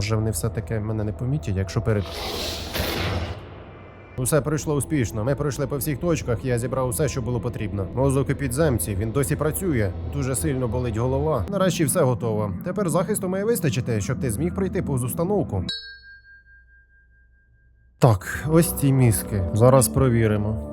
Може вони все-таки мене не помітять, якщо перед. Усе пройшло успішно. Ми пройшли по всіх точках, я зібрав усе, що було потрібно. Мозок у підземці, він досі працює. Дуже сильно болить голова. Нарешті все готово. Тепер захисту має вистачити, щоб ти зміг пройти повз установку. Так, ось ці мізки. Зараз провіримо.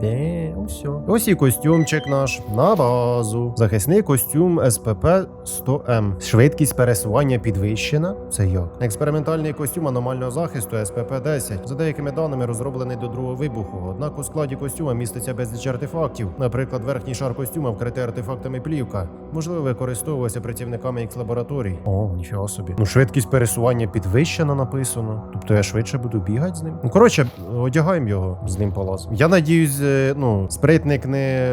Де, ось. Ось і костюмчик наш на базу. Захисний костюм СПП 100М. Швидкість пересування підвищена. Це як? Експериментальний костюм аномального захисту СПП 10 За деякими даними розроблений до другого вибуху. Однак у складі костюма міститься безліч артефактів. Наприклад, верхній шар костюма вкритий артефактами плівка. Можливо, використовувався працівниками їх лабораторій. О, ніфіга собі. Ну, швидкість пересування підвищена написано. Тобто я швидше буду бігати з ним. Ну коротше, одягаємо його з ним полазом. Я надіюсь, ну, спритник не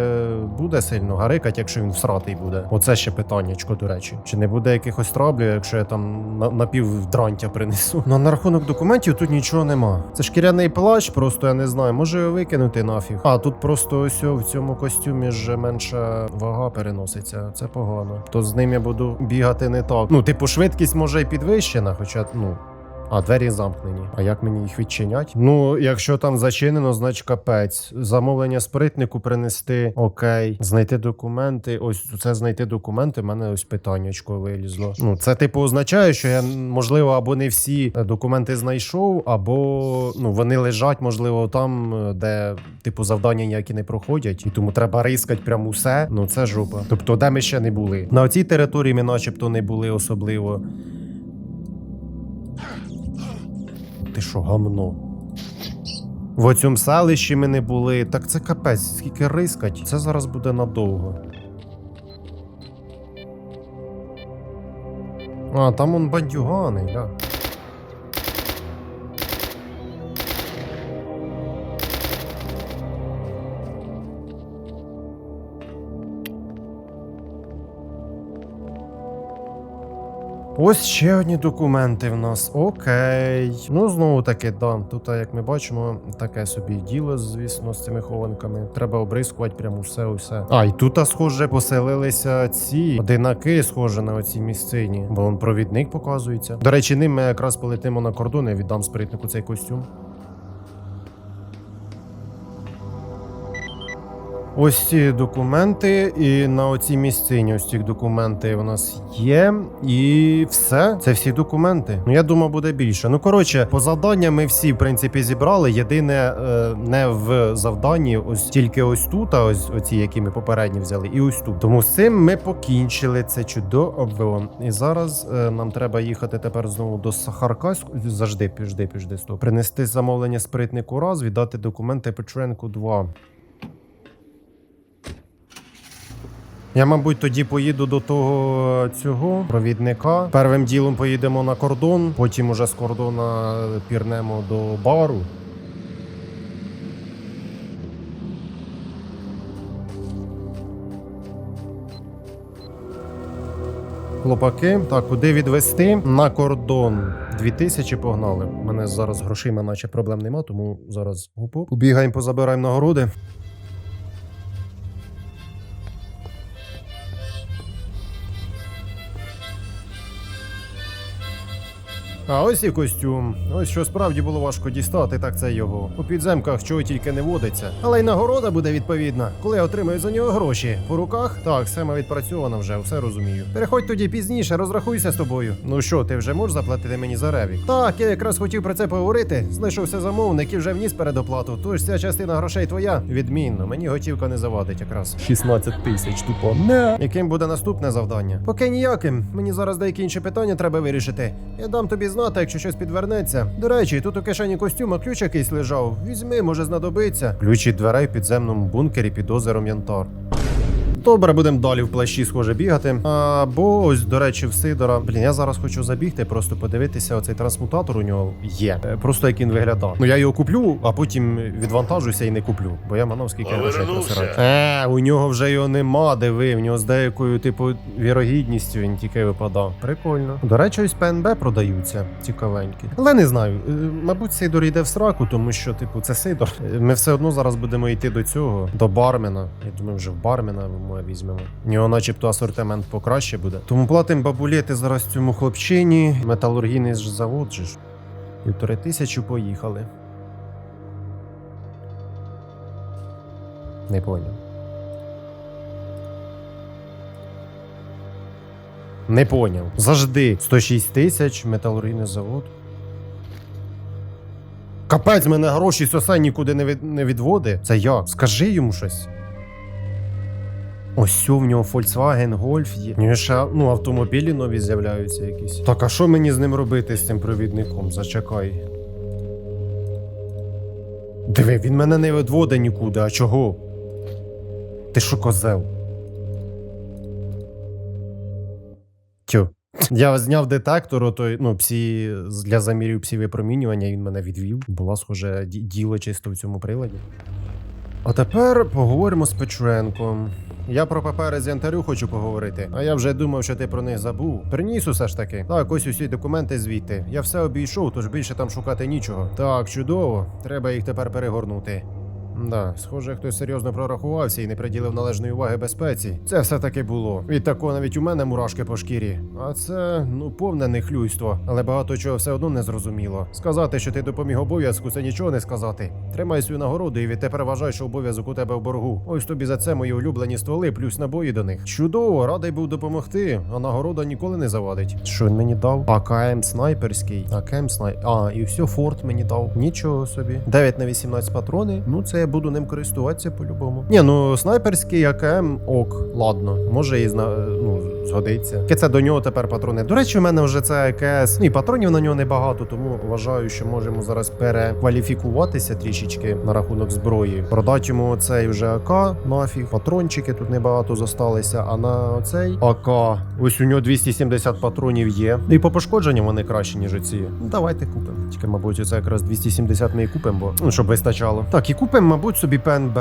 буде сильно гарикати, якщо він всратий буде. Оце ще питаннячко, до речі. Чи не буде якихось траблів, якщо я там на, напівдрантя принесу? Ну, на рахунок документів тут нічого нема. Це шкіряний плащ, просто я не знаю. Може його викинути нафіг. А тут просто ось в цьому костюмі ж менша вага переноситься. Це погано. То з ним я буду бігати не так. Ну, типу, швидкість може і підвищена, хоча, ну. А двері замкнені. А як мені їх відчинять? Ну, якщо там зачинено, значить капець. Замовлення спритнику принести. Окей. Знайти документи. Ось це знайти документи. в мене ось питаннячко вилізло. Ну, це типу означає, що я можливо або не всі е, документи знайшов, або ну вони лежать, можливо, там, е, де типу завдання ніякі не проходять, і тому треба рискати прямо усе. Ну це жопа. Тобто, де ми ще не були. На цій території ми, начебто, не були особливо. Ти що, гамно? В оцьому селищі ми не були. Так це капець, скільки рискать. Це зараз буде надовго. А, там он бандюгани, да. Ось ще одні документи в нас. Окей. Ну, знову таки, да. Тут, як ми бачимо, таке собі діло, звісно, з цими хованками. Треба обрискувати прямо все, усе. А, і тут, схоже, поселилися ці одинаки, схоже на оцій місцині. Бо он провідник показується. До речі, ним ми якраз полетимо на кордон, і віддам спритнику цей костюм. Ось ці документи, і на оцій місцині ось ці документи у нас є. І все. Це всі документи. Ну я думаю, буде більше. Ну коротше, по завданням ми всі в принципі зібрали. Єдине е, не в завданні, ось тільки ось тут, а ось оці, які ми попередні взяли, і ось тут. Тому з цим ми покінчили це чудово. І зараз е, нам треба їхати тепер знову до Сахарка. Завжди, піжди, піжди, стоп. Принести замовлення спритнику раз, віддати документи Петренку 2. Я, мабуть, тоді поїду до того цього провідника. Первим ділом поїдемо на кордон, потім уже з кордона пірнемо до бару. Хлопаки, так, куди відвести? На кордон. 2000 погнали. У мене зараз грошима, наче проблем нема, тому зараз гупу. Побігаємо, позабираємо нагороди. А ось і костюм. Ось що справді було важко дістати, так це його. У підземках чого тільки не водиться. Але й нагорода буде відповідна, коли я отримаю за нього гроші. По руках? Так, схема відпрацьована вже, все розумію. Переходь тоді пізніше, розрахуйся з тобою. Ну що, ти вже можеш заплатити мені за ревік? Так, я якраз хотів про це поговорити. Знайшовся замовник і вже вніс передоплату. Тож ця частина грошей твоя. Відмінно, мені готівка не завадить якраз. 16 тисяч, тупо. Не. Яким буде наступне завдання? Поки ніяким. Мені зараз деякі інші питання треба вирішити. Я дам тобі знати, якщо щось підвернеться. До речі, тут у кишені костюма ключ якийсь лежав. Візьми, може знадобиться. Ключ від дверей в підземному бункері під озером Янтар. Добре, будемо далі в плащі схоже бігати. Або ось, до речі, в Сидора. Блін, я зараз хочу забігти, просто подивитися, оцей трансмутатор у нього є. Е, Просто як він виглядав. Ну я його куплю, а потім відвантажуся і не куплю. Бо я манав скільки грошей просирати. Е, у нього вже його нема, диви. В нього з деякою, типу, вірогідністю він тільки випадав. Прикольно. До речі, ось ПНБ продаються цікавенькі. Але не знаю. е, Мабуть, Сидор йде в сраку, тому що, типу, це Сидор. Е, Ми все одно зараз будемо йти до цього, до бармена. Я думаю, вже в бармена ми візьмемо. У нього начебто асортимент покраще буде. Тому платимо бабулети зараз цьому хлопчині. Металургійний ж завод же ж. Півтори тисячі поїхали. Не поняв. Не поняв. Завжди 106 тисяч, металургійний завод. Капець, мене гроші сосе нікуди не відводить. Це я. Скажи йому щось. Ось сьо, в нього Volkswagen Golf є. У нього ще ну, автомобілі нові з'являються якісь. Так, а що мені з ним робити з цим провідником? Зачекай. Диви, він мене не відводить нікуди, а чого? Ти що козел? Тю. Я зняв детектор, отой, ну, псі для замірів псі випромінювання, він мене відвів. Була схоже діло чисто в цьому приладі. А тепер поговоримо з Печуренком. Я про папери з янтарю хочу поговорити, а я вже думав, що ти про них забув. Приніс усе ж таки. Так, ось усі документи звідти. Я все обійшов, тож більше там шукати нічого. Так, чудово. Треба їх тепер перегорнути. Да, схоже, хтось серйозно прорахувався і не приділив належної уваги безпеці. Це все таки було. Від такого навіть у мене мурашки по шкірі. А це ну повне нехлюйство, але багато чого все одно не зрозуміло. Сказати, що ти допоміг обов'язку, це нічого не сказати. Тримай свою нагороду і відтепер вважай, що обов'язок у тебе в боргу. Ось тобі за це мої улюблені стволи, плюс набої до них. Чудово, радий був допомогти, а нагорода ніколи не завадить. Що він мені дав? АКМ снайперський. АКМ снай. А, і все, форт мені дав. Нічого собі. 9 на 18 патрони. Ну, це буду ним користуватися по-любому. Ні, ну снайперський АКМ ок, ладно. Може і зна... ну, згодиться. Це до нього тепер патрони. До речі, у мене вже це АКС. Ну і патронів на нього небагато, тому вважаю, що можемо зараз перекваліфікуватися трішечки на рахунок зброї. Продати йому цей вже АК, нафіг. Патрончики тут небагато зосталися. А на цей АК, ось у нього 270 патронів є. Ну і по пошкодженням вони кращі, ніж ці. Ну, давайте купимо. Тільки, мабуть, це якраз 270 ми і купимо, бо ну, щоб вистачало. Так, і купимо, мабуть, собі.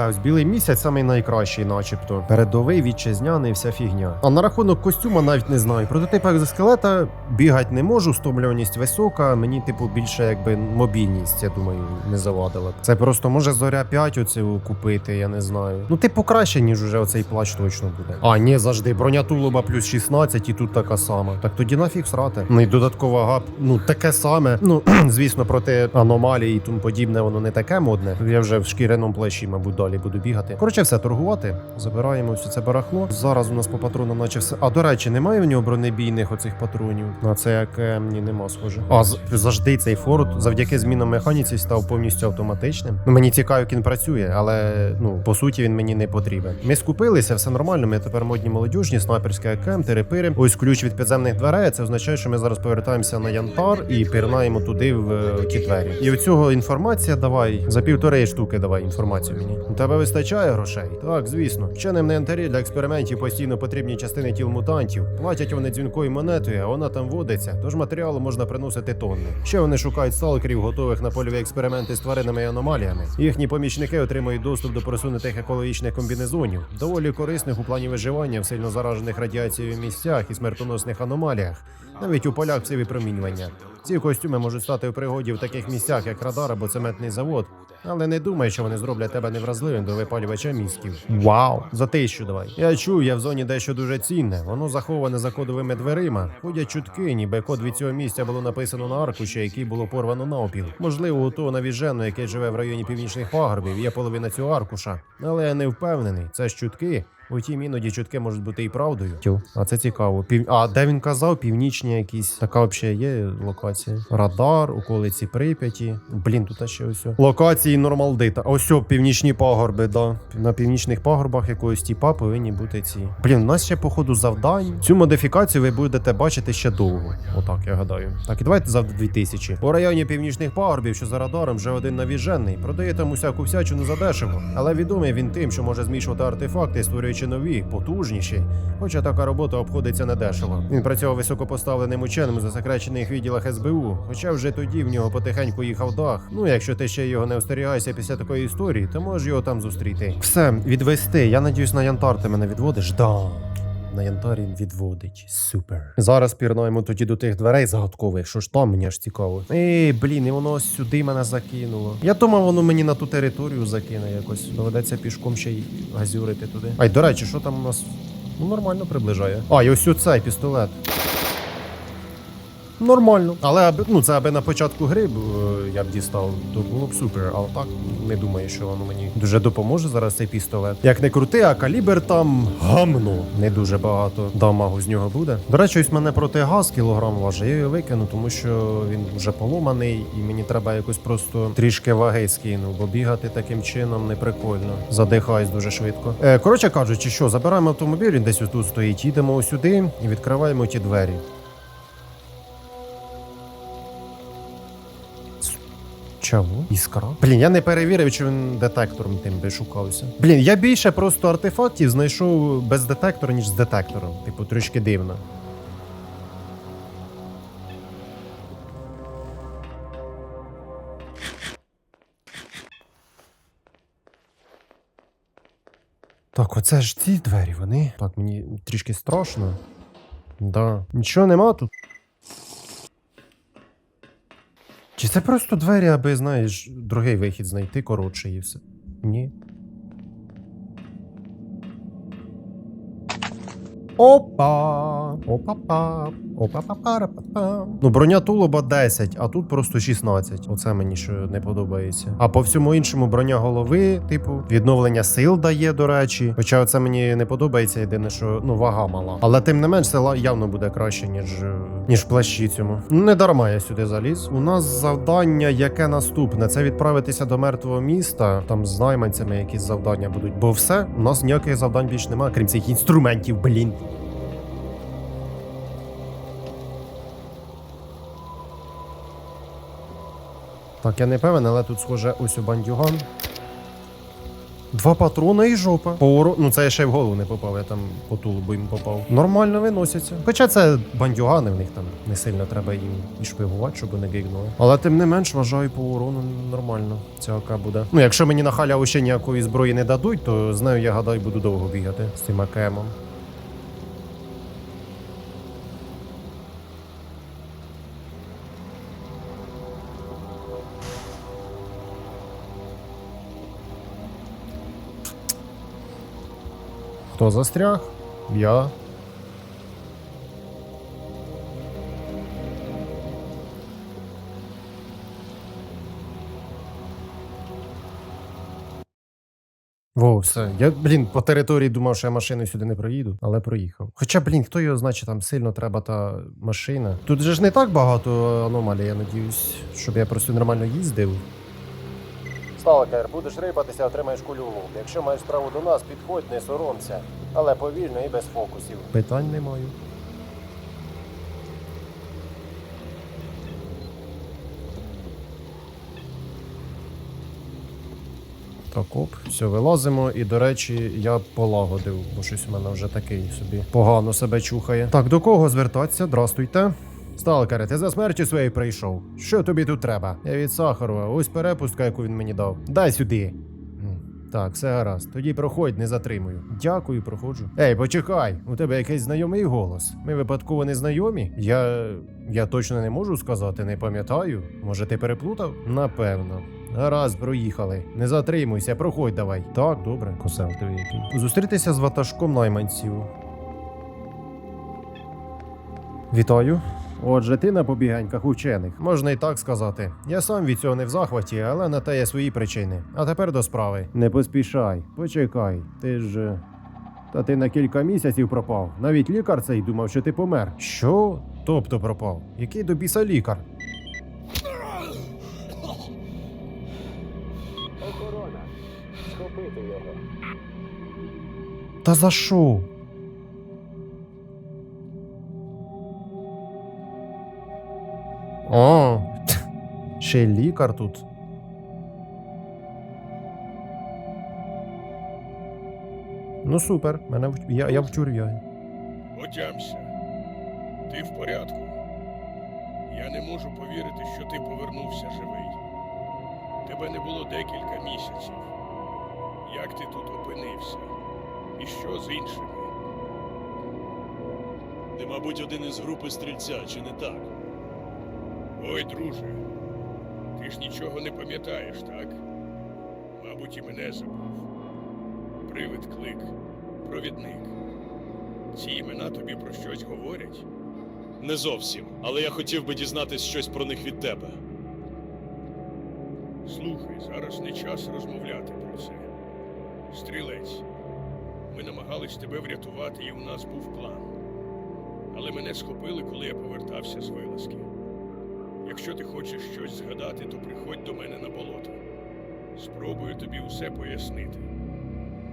Ось білий місяць самий найкращий, начебто. Передовий, вітчизняний, вся фігня. А на рахунок костюма навіть не знаю. Прототип екзоскелета бігати не можу, стомлюваність висока. Мені, типу, більше якби мобільність, я думаю, не завадила. Це просто може зоря 5 оцю купити, я не знаю. Ну, типу, краще, ніж уже оцей плащ точно буде. А, ні, завжди. Броня тулуба плюс 16 і тут така сама. Так тоді нафіг срати. Ну і додаткова гап, ну таке саме. Ну, звісно, проти аномалій і тому подібне, воно не таке модне. Я вже в шкіряному плащі, мабуть, далі буду бігати. Коротше, все торгувати. Забираємо все це барахло. Зараз у нас по патронам, наче все. А до речі, немає в нього бронебійних оцих патронів. На це як е, ні, нема схоже. А завжди цей форт завдяки змінам механіці став повністю автоматичним. Ну мені цікаво, як він працює, але ну по суті він мені не потрібен. Ми скупилися, все нормально. Ми тепер модні молодіжні, снайперський АКМ, терепири. Ось ключ від підземних дверей. Це означає, що ми зараз повертаємося на янтар і пірнаємо туди в е, ті двері. І у цього інформація давай за півтори штуки. Давай інформацію мені. Тебе вистачає грошей? Так, звісно. Вченим на янтарі для експериментів постійно потрібні частини тіл мутантів. Платять вони дзвінкою монетою, а вона там водиться. Тож матеріалу можна приносити тонни. Ще вони шукають сталкерів, готових на польові експерименти з тваринами і аномаліями. Їхні помічники отримують доступ до просунутих екологічних комбінезонів, доволі корисних у плані виживання в сильно заражених радіацією місцях і смертоносних аномаліях, навіть у полях псевипромінювання. Ці костюми можуть стати у пригоді в таких місцях, як радар або цементний завод. Але не думай, що вони зроблять тебе невразливим до випалювача місків. Вау! За тисячу давай. Я чую, я в зоні дещо дуже цінне. Воно заховане за кодовими дверима. Ходять чутки, ніби код від цього місця було написано на аркуші, який було порвано навпіл. Можливо, у того навіжену, який живе в районі північних пагорбів, є половина цього аркуша. Але я не впевнений. Це ж чутки. Утім, іноді чутки можуть бути і правдою. Тю, а це цікаво. Пів... А де він казав? Північні якісь. Така взагалі є локація. Радар, околиці Прип'яті. Блін, тут ще ось. Локації Нормалдита. Ось о, північні пагорби, да. На північних пагорбах якогось тіпа повинні бути ці. Блін, у нас ще, походу, завдань. Цю модифікацію ви будете бачити ще довго. Отак, я гадаю. Так, і давайте завжди 2000. По районі північних пагорбів, що за радаром, вже один навіжений. Продає там усяку всячину задешево. Але відомий він тим, що може змішувати артефакти, створюючи нові, потужніші. Хоча така робота обходиться недешево. Він працював високопоставленим ученим у засекречених відділах СБУ. Хоча вже тоді в нього потихеньку їхав дах. Ну, якщо ти ще його не остерігаєшся після такої історії, то можеш його там зустріти. Все, відвести. Я надіюсь, на Янтар ти мене відводиш. Да. На янтарі відводить. Супер. Зараз пірнаємо тоді до тих дверей загадкових. Що ж там мені аж цікаво. Ей, блін, і воно сюди мене закинуло. Я думав, воно мені на ту територію закине якось. Доведеться пішком ще й газюрити туди. Ай, до речі, що там у нас? Ну, нормально приближає. А, і ось цей пістолет. Нормально. Але ну, це аби на початку гри е, я б дістав, то було б супер. Але так не думаю, що воно мені дуже допоможе зараз цей пістолет. Як не крути, а калібр там гамно. Не дуже багато дамагу з нього буде. До речі, ось мене протигаз кілограм важить. Я його викину, тому що він вже поломаний, і мені треба якось просто трішки ваги скину, бо бігати таким чином не прикольно. Задихаюсь дуже швидко. Е, коротше кажучи, що забираємо автомобіль, він десь тут стоїть. Їдемо сюди і відкриваємо ті двері. Чого? Іскра? Блін, я не перевірив, чи він детектором тим би шукався. Блін, я більше просто артефактів знайшов без детектора, ніж з детектором. Типу, трішки дивно. Так, оце ж ці двері, вони. Так, мені трішки страшно. Да. Нічого нема тут. Чи це просто двері, аби, знаєш, другий вихід знайти коротше і все? Ні. Опа! Опа-па! Опа-па-пара-па-па. Ну, броня тулуба 10, а тут просто 16. Оце мені що не подобається. А по всьому іншому броня голови, типу, відновлення сил дає, до речі. Хоча це мені не подобається, єдине, що ну вага мала. Але тим не менш, це явно буде краще, ніж, е, ніж плащі цьому. Не дарма я сюди заліз. У нас завдання, яке наступне, це відправитися до мертвого міста. Там з найманцями якісь завдання будуть. Бо все, у нас ніяких завдань більш немає, крім цих інструментів, блін. Так, я не певен, але тут схоже ось у бандюган. Два патрона і жопа. По. Ну це я ще й в голову не попав, я там по тулубу їм попав. Нормально виносяться. Хоча це бандюгани, в них там не сильно треба їм і шпигувати, щоб не гигнули. Але тим не менш, вважаю, по урону нормально. Ця АК буде. Ну, якщо мені на халяву ще ніякої зброї не дадуть, то з нею я гадаю буду довго бігати з цим АКМом. Хто застряг? Я. Во, все. Я, блін, по території думав, що я машиною сюди не проїду, але проїхав. Хоча, блін, хто його значить, там сильно треба та машина. Тут же ж не так багато аномалій, я надіюсь, щоб я просто нормально їздив. Сталкер, будеш рипатися, отримаєш кулю. Якщо маєш справу до нас, підходь, не соромся. Але повільно і без фокусів. Питань не маю. Так, оп, все, вилазимо. І, до речі, я полагодив, бо щось у мене вже такий собі погано себе чухає. Так, до кого звертатися? Здрастуйте. Сталкере, ти за смертю своєю прийшов. Що тобі тут треба? Я від Сахарова, ось перепустка, яку він мені дав. Дай сюди. Так, все гаразд. Тоді проходь, не затримую. Дякую, проходжу. Ей, почекай, у тебе якийсь знайомий голос. Ми випадково не знайомі? Я. Я точно не можу сказати, не пам'ятаю. Може, ти переплутав? Напевно. Гаразд, проїхали. Не затримуйся, проходь давай. Так, добре, косел ти який. Зустрітися з ватажком найманців. Вітаю. Отже, ти на побіганьках учених, можна і так сказати. Я сам від цього не в захваті, але на те є свої причини. А тепер до справи. Не поспішай, почекай. Ти ж. е, Та ти на кілька місяців пропав. Навіть лікар цей думав, що ти помер. Що? Тобто пропав? Який до біса лікар? Охорона. Схопити його. Та за що? О, ще й лікар тут. Ну супер, мене в- я, я в тюр'я. Отямся. Ти в порядку. Я не можу повірити, що ти повернувся живий. Тебе не було декілька місяців. Як ти тут опинився? І що з іншими? Ти, мабуть, один із групи стрільця, чи не так? Ой, друже, ти ж нічого не пам'ятаєш, так? Мабуть, і мене забув. Привид клик, провідник. Ці імена тобі про щось говорять? Не зовсім, але я хотів би дізнатись щось про них від тебе. Слухай, зараз не час розмовляти про це. Стрілець. Ми намагались тебе врятувати, і у нас був план. Але мене схопили, коли я повертався з вилазки. Якщо ти хочеш щось згадати, то приходь до мене на болото. Спробую тобі усе пояснити.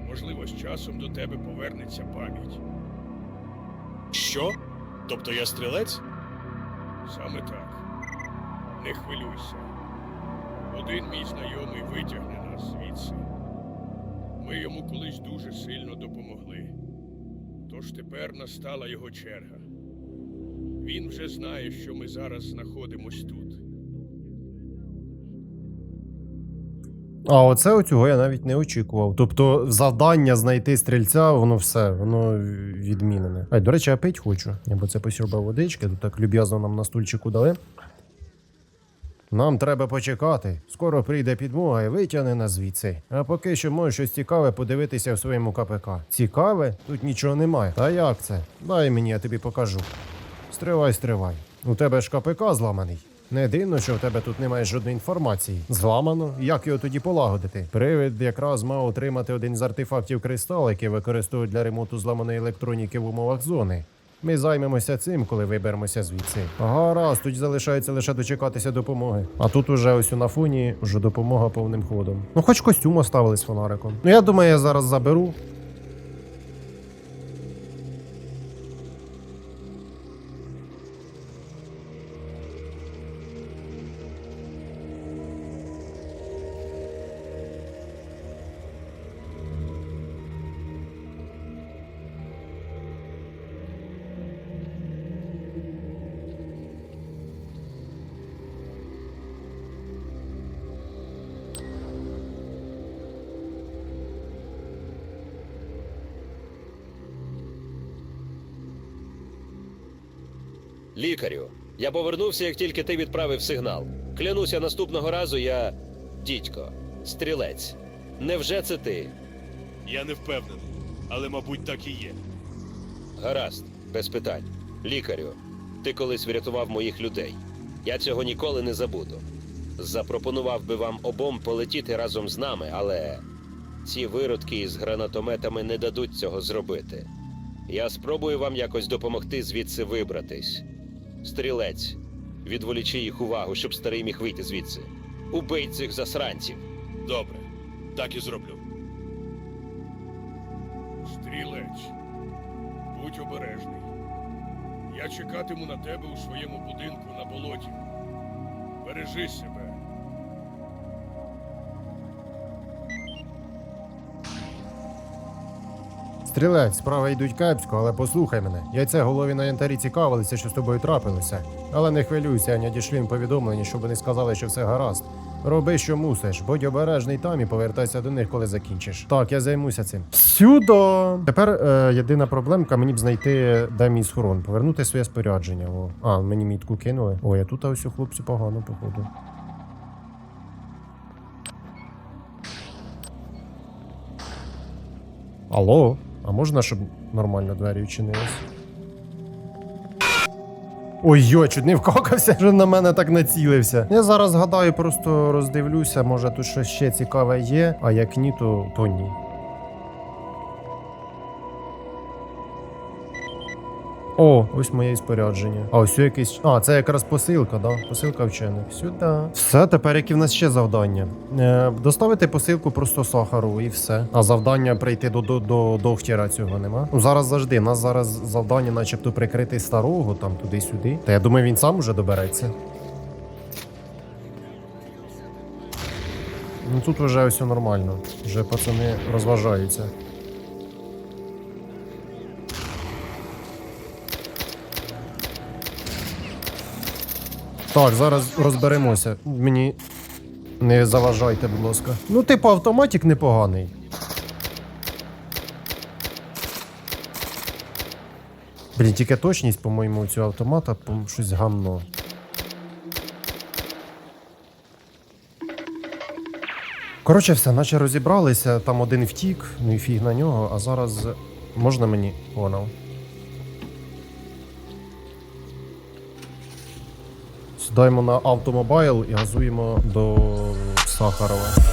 Можливо, з часом до тебе повернеться пам'ять. Що? Тобто я стрілець? Саме так. Не хвилюйся. Один мій знайомий витягне нас звідси. Ми йому колись дуже сильно допомогли. Тож тепер настала його черга. Він вже знає, що ми зараз знаходимось тут. А оце оцього я навіть не очікував. Тобто, завдання знайти стрільця, воно все, воно відмінене. Ай, до речі, я пить хочу. Я бо це посірбав водички, тут так люб'язно нам на стульчику дали. Нам треба почекати. Скоро прийде підмога і витягне нас звідси. А поки що можеш щось цікаве подивитися в своєму КПК. Цікаве? Тут нічого немає. Та як це? Дай мені, я тобі покажу. Стривай, стривай. У тебе ж КПК зламаний. Не дивно, що в тебе тут немає жодної інформації. Зламано? Як його тоді полагодити? Привид якраз мав отримати один з артефактів кристал, який використовують для ремонту зламаної електроніки в умовах зони. Ми займемося цим, коли виберемося звідси. Гаразд, тут залишається лише дочекатися допомоги. А тут уже ось на фоні вже допомога повним ходом. Ну, хоч костюм оставили з фонариком. Ну я думаю, я зараз заберу. Лікарю, я повернувся, як тільки ти відправив сигнал. Клянуся, наступного разу я. Дідько, стрілець. Невже це ти? Я не впевнений, але, мабуть, так і є. Гаразд, без питань. Лікарю, ти колись врятував моїх людей. Я цього ніколи не забуду. Запропонував би вам обом полетіти разом з нами, але ці виродки із гранатометами не дадуть цього зробити. Я спробую вам якось допомогти звідси вибратись. Стрілець, відволічи їх увагу, щоб старий міг вийти звідси. Убий цих засранців. Добре, так і зроблю. Стрілець, будь обережний. Я чекатиму на тебе у своєму будинку на болоті. Бережи себе. Стрілець, справа йдуть кепсько, але послухай мене. Яйце голові на янтарі цікавилися, що з тобою трапилося. Але не хвилюйся, аня дійшли їм повідомлення, щоб вони сказали, що все гаразд. Роби, що мусиш, будь обережний там і повертайся до них, коли закінчиш. Так, я займуся цим. Сюди! Тепер е, єдина проблемка мені б знайти, де мій схорон, повернути своє спорядження. О. А, мені мітку кинули. Ой, а тут ось у хлопці погано, походу. Алло, а можна, щоб нормально двері відчинились? Ой, йо, чуть не вкакався, що на мене так націлився. Я зараз гадаю, просто роздивлюся, може тут щось ще цікаве є, а як ні, то, то ні. О, ось моє спорядження. А ось якийсь. А, це якраз посилка, да? Посилка вчених. Сюди. Все, тепер які в нас ще завдання? Е, доставити посилку просто сахару і все. А завдання прийти до, до, до дохтіра цього нема. Ну зараз завжди. У нас зараз завдання, начебто, прикрити старого там туди-сюди. Та я думаю, він сам уже добереться. Ну тут вже все нормально. Вже пацани розважаються. Так, зараз розберемося. Мені не заважайте, будь ласка. Ну, типу, автоматик непоганий. Блін, тільки точність, по-моєму, у цього автомата щось гамно. Коротше, все, наче розібралися, там один втік, ну і фіг на нього, а зараз можна мені? Понял. Сідаємо на автомобайл і газуємо до Сахарова.